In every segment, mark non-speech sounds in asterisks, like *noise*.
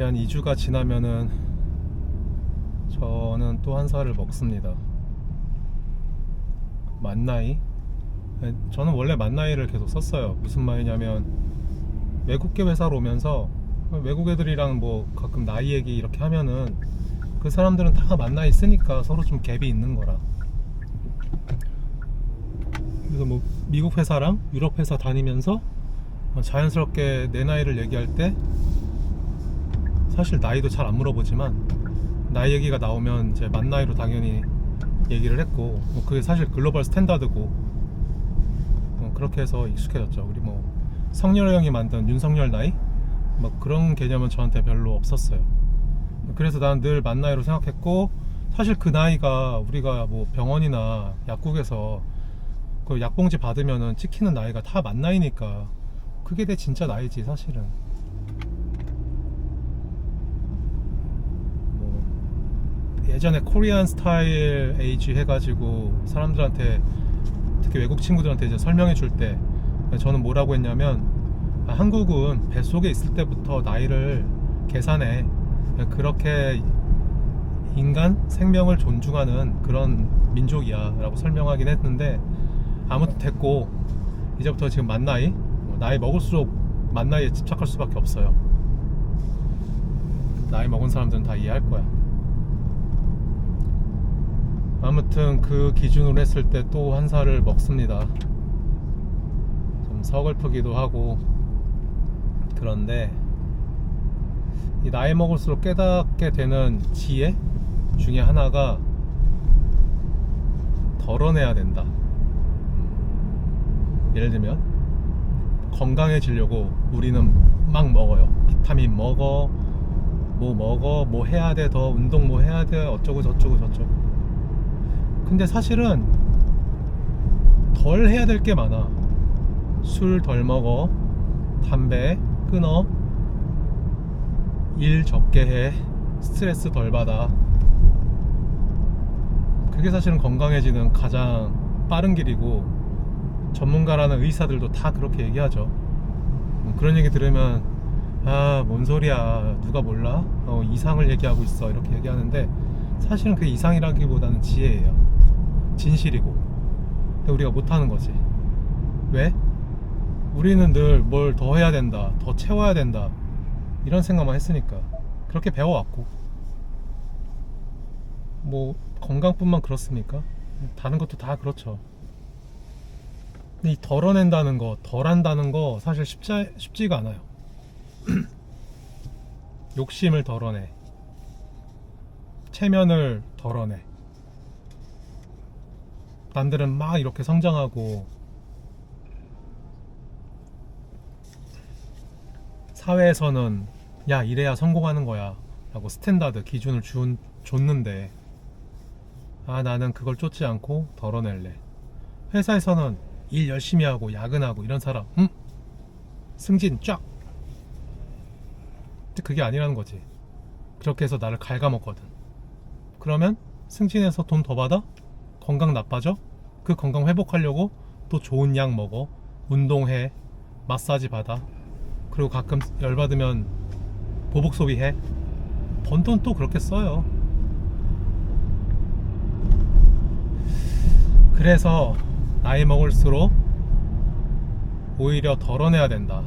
이제 한 2주가 지나면은 저는 또 한 살을 먹습니다. 만나이? 네, 저는 원래 만나이를 계속 썼어요. 무슨 말이냐면 외국계 회사로 오면서 외국 애들이랑 뭐 가끔 나이 얘기 이렇게 하면은 그 사람들은 다 만나이 쓰니까 서로 좀 갭이 있는 거라. 그래서 뭐 미국 회사랑 유럽 회사 다니면서 어, 자연스럽게 내 나이를 얘기할 때 사실 나이도 잘 안 물어보지만 나이 얘기가 나오면 이제 만 나이로 당연히 얘기를 했고 뭐 그게 사실 글로벌 스탠다드고 어, 그렇게 해서 익숙해졌죠. 우리 뭐 성렬 형이 만든 윤석열 나이 뭐 그런 개념은 저한테 별로 없었어요. 그래서 난 늘 만 나이로 생각했고 사실 그 나이가 우리가 뭐 병원이나 약국에서 그 약봉지 받으면은 찍히는 나이가 다 만 나이니까 그게 내 진짜 나이지 사실은. 뭐 예전에 코리안 스타일 에이지 해가지고 사람들한테 특히 외국 친구들한테 이제 설명해 줄 때 저는 뭐라고 했냐면 아, 한국은 뱃속에 있을 때부터 나이를 계산해. 그렇게 인간 생명을 존중하는 그런 민족이야 라고 설명하긴 했는데 아무튼 됐고 이제부터 지금 만 나이 뭐 나이 먹을수록 만 나이에 집착할 수밖에 없어요. 나이 먹은 사람들은 다 이해할 거야 아무튼 그 기준으로 했을 때 또 한 살을 먹습니다 좀 서글프기도 하고 그런데 이 나이 먹을수록 깨닫게 되는 지혜 중에 하나가 덜어내야 된다. 음, 예를 들면 건강해지려고 우리는 막 먹어요. 비타민 먹어, 뭐 먹어, 뭐 해야 돼, 더 운동 뭐 해야 돼, 어쩌고 저쩌고 저쩌고. 근데 사실은 덜 해야 될 게 많아. 술 덜 먹어, 담배 끊어, 일 적게 해, 스트레스 덜 받아. 그게 사실은 건강해지는 가장 빠른 길이고 전문가라는 의사들도 다 그렇게 얘기하죠. 음, 그런 얘기 들으면 아, 뭔 소리야. 누가 몰라? 어, 이상을 얘기하고 있어. 이렇게 얘기하는데 사실은 그게 이상이라기보다는 지혜예요. 진실이고. 근데 우리가 못하는 거지. 왜? 우리는 늘 뭘 더 해야 된다. 더 채워야 된다. 이런 생각만 했으니까. 그렇게 배워왔고. 뭐, 건강뿐만 그렇습니까? 다른 것도 다 그렇죠. 이 덜어낸다는 거, 덜한다는 거 사실 쉽지, 쉽지가 않아요. *clears throat* 욕심을 덜어내. 체면을 덜어내. 남들은 막 이렇게 성장하고 사회에서는 야 이래야 성공하는 거야 라고 스탠다드 기준을 준, 줬는데 아 나는 그걸 쫓지 않고 덜어낼래 회사에서는 일 열심히 하고 야근하고 이런 사람 음? 승진 쫙 근데 그게 아니라는 거지 그렇게 해서 나를 갉아먹거든 그러면 승진해서 돈 더 받아? 건강 나빠져? 그 건강 회복하려고 또 좋은 약 먹어. 운동해. 마사지 받아. 그리고 가끔 열받으면 보복 소비해. 번 돈 또 그렇게 써요. 그래서 나이 먹을수록 오히려 덜어내야 된다.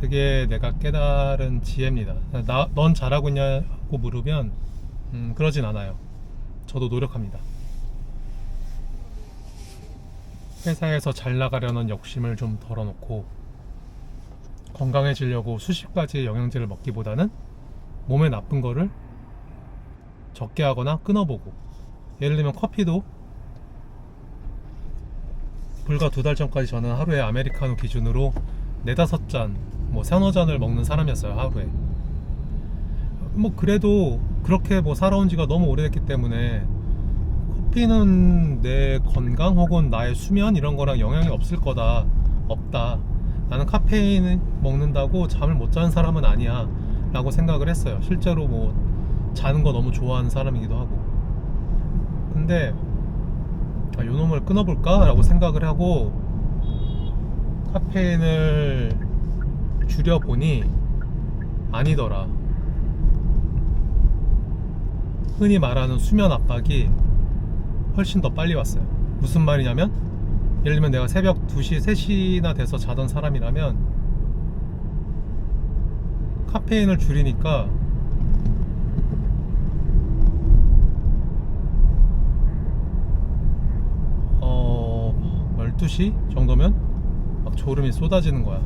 그게 내가 깨달은 지혜입니다. 나, 넌 잘하고 있냐고 물으면 음, 그러진 않아요 저도 노력합니다. 회사에서 잘 나가려는 욕심을 좀 덜어놓고 건강해지려고 수십 가지의 영양제를 먹기보다는 몸에 나쁜 거를 적게 하거나 끊어보고 예를 들면 커피도 불과 두 달 전까지 저는 하루에 아메리카노 기준으로 네다섯 잔, 뭐 서너 잔을 먹는 사람이었어요 하루에. 뭐 그래도 그렇게 뭐 살아온 지가 너무 오래됐기 때문에 커피는 내 건강 혹은 나의 수면 이런 거랑 영향이 없을 거다. 없다. 나는 카페인 먹는다고 잠을 못 자는 사람은 아니야. 라고 생각을 했어요. 실제로 뭐 자는 거 너무 좋아하는 사람이기도 하고. 근데 아, 요 놈을 끊어볼까? 라고 생각을 하고 카페인을 줄여보니 아니더라. 흔히 말하는 수면 압박이 훨씬 더 빨리 왔어요. 무슨 말이냐면 예를 들면 내가 새벽 2시, 3시나 돼서 자던 사람이라면 카페인을 줄이니까 어 12시 정도면 막 졸음이 쏟아지는 거야.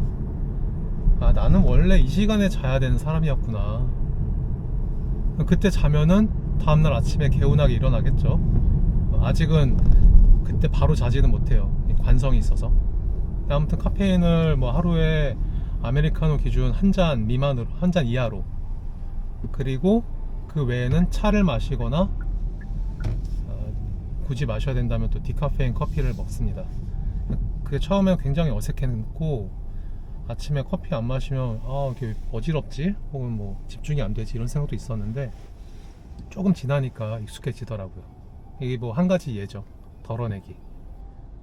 아 나는 원래 이 시간에 자야 되는 사람이었구나. 그때 자면은 다음날 아침에 개운하게 일어나겠죠. 아직은 그때 바로 자지는 못해요. 이 관성이 있어서. 아무튼 카페인을 뭐 하루에 아메리카노 기준 한 잔 미만으로, 한 잔 이하로. 그리고 그 외에는 차를 마시거나 어, 굳이 마셔야 된다면 또 디카페인 커피를 먹습니다. 그게 처음엔 굉장히 어색했고 아침에 커피 안 마시면 아 이게 어지럽지 혹은 뭐 집중이 안 되지 이런 생각도 있었는데 조금 지나니까 익숙해지더라고요. 이게 뭐 한 가지 예죠. 덜어내기.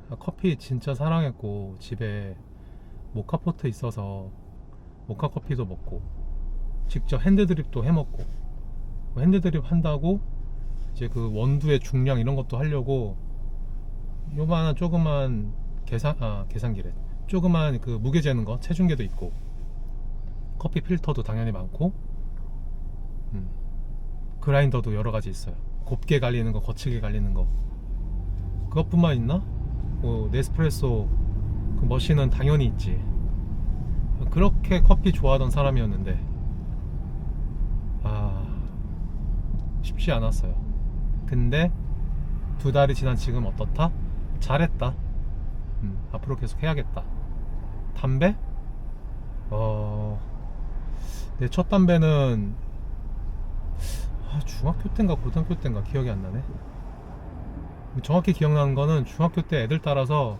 아, 커피 진짜 사랑했고 집에 모카포트 있어서 모카 커피도 먹고 직접 핸드드립도 해 먹고 뭐 핸드드립 한다고 이제 그 원두의 중량 이런 것도 하려고 요만한 조그만 계산 아 계산기래 조그만 그 무게 재는 거 체중계도 있고 커피 필터도 당연히 많고 음. 그라인더도 여러 가지 있어요. 곱게 갈리는 거 거칠게 갈리는 거. 그것뿐만 있나? 뭐 네스프레소 그 머신은 당연히 있지. 그렇게 커피 좋아하던 사람이었는데 아 쉽지 않았어요. 근데 두 달이 지난 지금 어떻다? 잘했다. 음, 앞으로 계속 해야겠다. 담배? 어... 내 첫 담배는 아, 중학교 때인가 고등학교 때인가 기억이 안 나네. 정확히 기억나는 거는 중학교 때 애들 따라서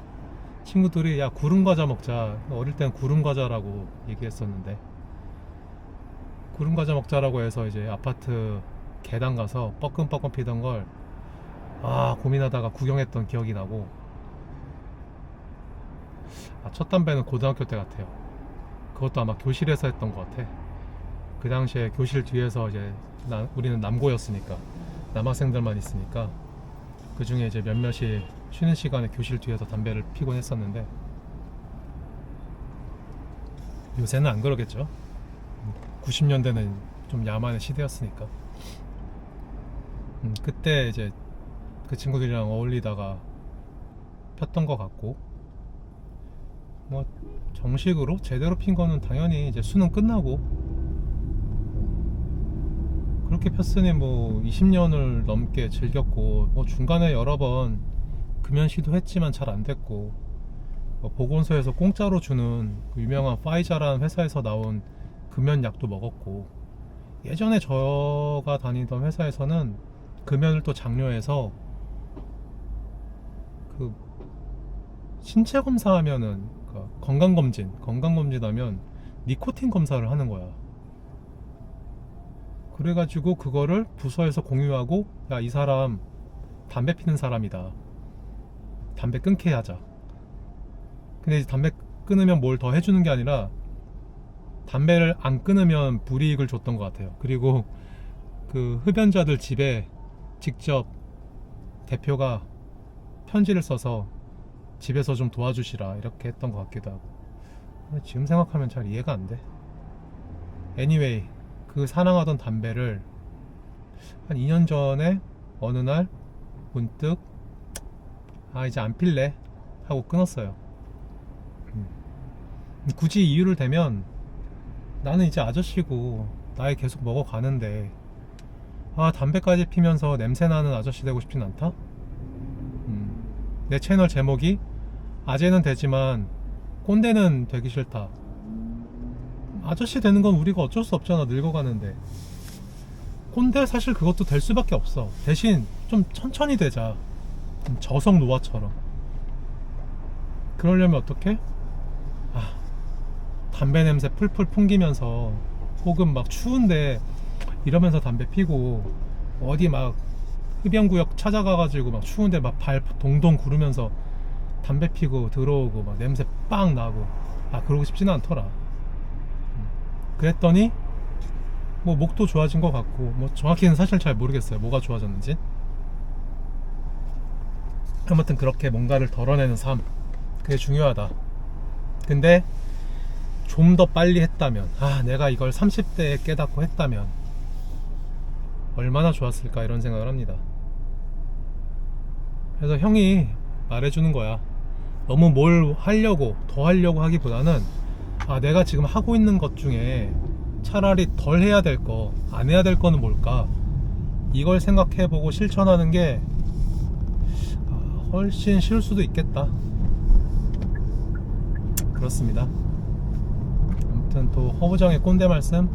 친구들이 야 구름 과자 먹자. 어릴 땐 구름 과자라고 얘기했었는데. 구름 과자 먹자라고 해서 이제 아파트 계단 가서 뻐끔뻐끔 피던 걸 아 고민하다가 구경했던 기억이 나고. 아, 첫 담배는 고등학교 때 같아요. 그것도 아마 교실에서 했던 것 같아 그 당시에 교실 뒤에서 이제 나- 우리는 남고였으니까 남학생들만 있으니까 그 중에 이제 몇몇이 쉬는 시간에 교실 뒤에서 담배를 피곤 했었는데 요새는 안 그러겠죠. 90년대는 좀 야만의 시대였으니까. 음, 그때 이제 그 친구들이랑 어울리다가 폈던 것 같고 뭐 정식으로 제대로 핀 거는 당연히 이제 수능 끝나고 그렇게 폈으니 뭐 20년을 넘게 즐겼고 뭐 중간에 여러 번 금연 시도했지만 잘 안 됐고 뭐 보건소에서 공짜로 주는 그 유명한 파이자라는 회사에서 나온 금연 약도 먹었고 예전에 저가 다니던 회사에서는 금연을 또 장려해서 그 신체 검사하면은 그 건강 검진 건강 검진하면 니코틴 검사를 하는 거야. 그래가지고 그거를 부서에서 공유하고 야 이 사람 담배 피는 사람이다. 담배 끊게 하자. 근데 이제 담배 끊으면 뭘 더 해주는 게 아니라 담배를 안 끊으면 불이익을 줬던 것 같아요. 그리고 그 흡연자들 집에 직접 대표가 편지를 써서 집에서 좀 도와주시라 이렇게 했던 것 같기도 하고 지금 생각하면 잘 이해가 안 돼. anyway 그 사랑하던 담배를 한 2년 전에 어느 날 문득 아 이제 안 필래 하고 끊었어요. 음. 굳이 이유를 대면 나는 이제 아저씨고 나이 계속 먹어가는데 아 담배까지 피면서 냄새나는 아저씨 되고 싶진 않다. 음. 내 채널 제목이 아재는 되지만 꼰대는 되기 싫다. 아저씨 되는 건 우리가 어쩔 수 없잖아 늙어가는데. 꼰대 사실 그것도 될 수밖에 없어. 대신 좀 천천히 되자. 좀 저속 노화처럼. 그러려면 어떻게? 아 담배 냄새 풀풀 풍기면서 혹은 막 추운데 이러면서 담배 피고 어디 막 흡연구역 찾아가가지고 막 추운데 막 발 동동 구르면서 담배 피고 들어오고 막 냄새 빵 나고. 아 그러고 싶지는 않더라. 음. 그랬더니 뭐 목도 좋아진 것 같고 뭐 정확히는 사실 잘 모르겠어요. 뭐가 좋아졌는지. 아무튼 그렇게 뭔가를 덜어내는 삶. 그게 중요하다. 근데 좀 더 빨리 했다면 아 내가 이걸 30대에 깨닫고 했다면 얼마나 좋았을까 이런 생각을 합니다. 그래서 형이 말해주는 거야. 너무 뭘 하려고 더 하려고 하기보다는 아 내가 지금 하고 있는 것 중에 차라리 덜 해야 될 거 안 해야 될 거는 뭘까? 이걸 생각해 보고 실천하는 게 아, 훨씬 쉬울 수도 있겠다. 그렇습니다. 아무튼 또 허부정의 꼰대 말씀